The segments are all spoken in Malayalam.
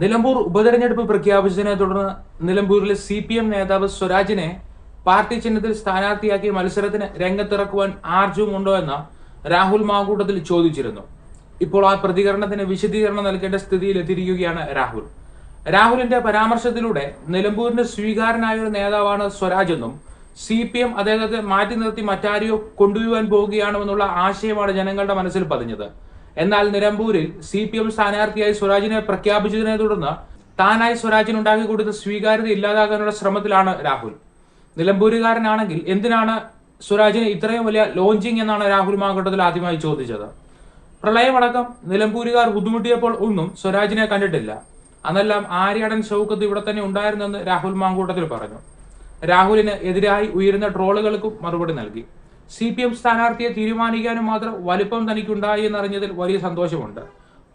നിലമ്പൂർ ഉപതെരഞ്ഞെടുപ്പ് പ്രഖ്യാപിച്ചതിനെ തുടർന്ന് നിലമ്പൂരിലെ സി പി എം നേതാവ് സ്വരാജിനെ പാർട്ടി ചിഹ്നത്തിൽ സ്ഥാനാർത്ഥിയാക്കി മത്സരത്തിന് രംഗത്തിറക്കുവാൻ ആർജവുമുണ്ടോ എന്ന് രാഹുൽ മാങ്കൂട്ടത്തിൽ ചോദിച്ചിരുന്നു. ഇപ്പോൾ ആ പ്രതികരണത്തിന് വിശദീകരണം നൽകേണ്ട സ്ഥിതിയിൽ എത്തിയിരിക്കുകയാണ് രാഹുൽ. രാഹുലിന്റെ പരാമർശത്തിലൂടെ നിലമ്പൂരിന്റെ സ്വീകാരനായ ഒരു നേതാവാണ് സ്വരാജ് എന്നും സി പി എം അദ്ദേഹത്തെ മാറ്റി നിർത്തി മറ്റാരെയോ കൊണ്ടുപോകാൻ പോവുകയാണെന്നുള്ള ആശയമാണ് ജനങ്ങളുടെ മനസ്സിൽ പതിഞ്ഞത്. എന്നാൽ നിലമ്പൂരിൽ സി പി എം സ്ഥാനാർത്ഥിയായി സ്വരാജിനെ പ്രഖ്യാപിച്ചതിനെ തുടർന്ന് താനായി സ്വരാജിന് ഉണ്ടാക്കി കൊടുത്ത സ്വീകാര്യത ഇല്ലാതാക്കാനുള്ള ശ്രമത്തിലാണ് രാഹുൽ. നിലമ്പൂരുകാരനാണെങ്കിൽ എന്തിനാണ് സ്വരാജിന് ഇത്രയും വലിയ ലോഞ്ചിങ് എന്നാണ് രാഹുൽ മാങ്കട്ടത്തിൽ ആദ്യമായി ചോദിച്ചത്. പ്രളയമടക്കം നിലമ്പൂരുകാർ ബുദ്ധിമുട്ടിയപ്പോൾ ഒന്നും സ്വരാജിനെ കണ്ടിട്ടില്ല. അന്നെല്ലാം ആര്യടൻ ഷൗക്കത്ത് ഇവിടെ തന്നെ ഉണ്ടായിരുന്നെന്ന് രാഹുൽ മാങ്കൂട്ടത്തിൽ പറഞ്ഞു. രാഹുലിന് എതിരായി ഉയരുന്ന ട്രോളുകൾക്കും മറുപടി നൽകി. സി പി എം സ്ഥാനാർത്ഥിയെ തീരുമാനിക്കാനും മാത്രം വലിപ്പം തനിക്കുണ്ടായി എന്നറിഞ്ഞതിൽ വലിയ സന്തോഷമുണ്ട്.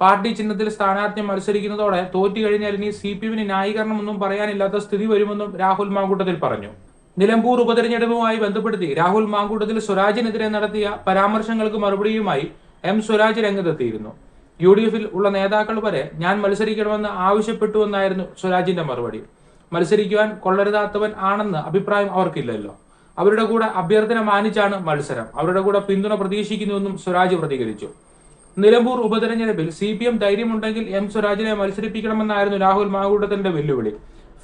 പാർട്ടി ചിഹ്നത്തിൽ സ്ഥാനാർത്ഥി മത്സരിക്കുന്നതോടെ തോറ്റു കഴിഞ്ഞാൽ ഇനി സി പി എമ്മിന് ന്യായീകരണമൊന്നും പറയാനില്ലാത്ത സ്ഥിതി വരുമെന്നും രാഹുൽ മാങ്കൂട്ടത്തിൽ പറഞ്ഞു. നിലമ്പൂർ ഉപതെരഞ്ഞെടുപ്പുമായി ബന്ധപ്പെടുത്തി രാഹുൽ മാങ്കൂട്ടത്തിൽ സ്വരാജിനെതിരെ നടത്തിയ പരാമർശങ്ങൾക്ക് മറുപടിയുമായി എം സ്വരാജ് രംഗത്തെത്തിയിരുന്നു. യു ഡി എഫിൽ ഉള്ള നേതാക്കൾ വരെ ഞാൻ മത്സരിക്കണമെന്ന് ആവശ്യപ്പെട്ടുവെന്നായിരുന്നു സ്വരാജിന്റെ മറുപടി. മത്സരിക്കുവാൻ കൊള്ളരുതാത്തവൻ ആണെന്ന് അഭിപ്രായം അവർക്കില്ലല്ലോ. അവരുടെ കൂടെ അഭ്യർത്ഥന മാനിച്ചാണ് മത്സരം. അവരുടെ കൂടെ പിന്തുണ പ്രതീക്ഷിക്കുന്നുവെന്നും സ്വരാജ് പ്രതികരിച്ചു. നിലമ്പൂർ ഉപതെരഞ്ഞെടുപ്പിൽ സി പി എം ധൈര്യമുണ്ടെങ്കിൽ എം സ്വരാജിനെ മത്സരിപ്പിക്കണമെന്നായിരുന്നു രാഹുൽ മാങ്കൂട്ടത്തിന്റെ വെല്ലുവിളി.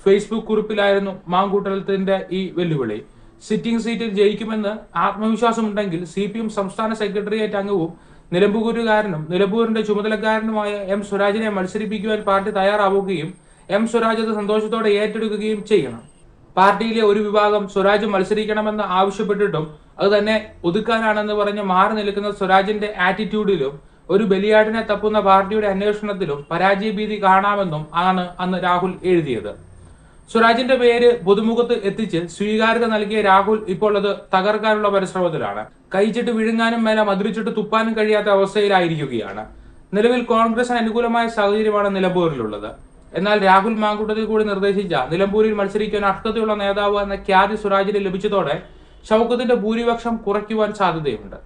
ഫേസ്ബുക്ക് കുറിപ്പിലായിരുന്നു മാങ്കൂട്ടത്തിന്റെ ഈ വെല്ലുവിളി. സിറ്റിംഗ് സീറ്റിൽ ജയിക്കുമെന്ന് ആത്മവിശ്വാസമുണ്ടെങ്കിൽ സി പി എം സംസ്ഥാന സെക്രട്ടേറിയറ്റ് അംഗവും നിലമ്പൂരുകാരനും നിലമ്പൂരിന്റെ ചുമതലക്കാരനുമായ എം സ്വരാജിനെ മത്സരിപ്പിക്കുവാൻ പാർട്ടി തയ്യാറാവുകയും എം സ്വരാജ് സന്തോഷത്തോടെ ഏറ്റെടുക്കുകയും ചെയ്യണം. പാർട്ടിയിലെ ഒരു വിഭാഗം സ്വരാജ് മത്സരിക്കണമെന്ന് ആവശ്യപ്പെട്ടിട്ടും അത് തന്നെ ഒതുക്കാനാണെന്ന് പറഞ്ഞ് മാറി നിൽക്കുന്ന സ്വരാജിന്റെ ആറ്റിറ്റ്യൂഡിലും ഒരു ബലിയാടിനെ തപ്പുന്ന പാർട്ടിയുടെ അന്വേഷണത്തിലും പരാജയ ഭീതി കാണാമെന്നും ആണ് അന്ന് രാഹുൽ എഴുതിയത്. സ്വരാജിന്റെ പേര് പൊതുമുഖത്ത് എത്തിച്ച് സ്വീകാര്യത നൽകിയ രാഹുൽ ഇപ്പോൾ അത് തകർക്കാനുള്ള പരിശ്രമത്തിലാണ്. കൈച്ചിട്ട് വിഴുങ്ങാനും മേലെ മധുരിച്ചിട്ട് തുപ്പാനും കഴിയാത്ത അവസ്ഥയിലായിരിക്കുകയാണ്. നിലവിൽ കോൺഗ്രസിന് അനുകൂലമായ സാഹചര്യമാണ് നിലമ്പൂരിലുള്ളത്. എന്നാൽ രാഹുൽ മാങ്കൂട്ടത്തിൽ കൂടി നിർദ്ദേശിച്ച നിലമ്പൂരിൽ മത്സരിക്കാൻ അർഹതയുള്ള നേതാവ് എന്ന ഖ്യാതി സ്വരാജിന് ലഭിച്ചതോടെ ഷൗക്കത്തിന്റെ ഭൂരിപക്ഷം കുറയ്ക്കുവാൻ സാധ്യതയുണ്ട്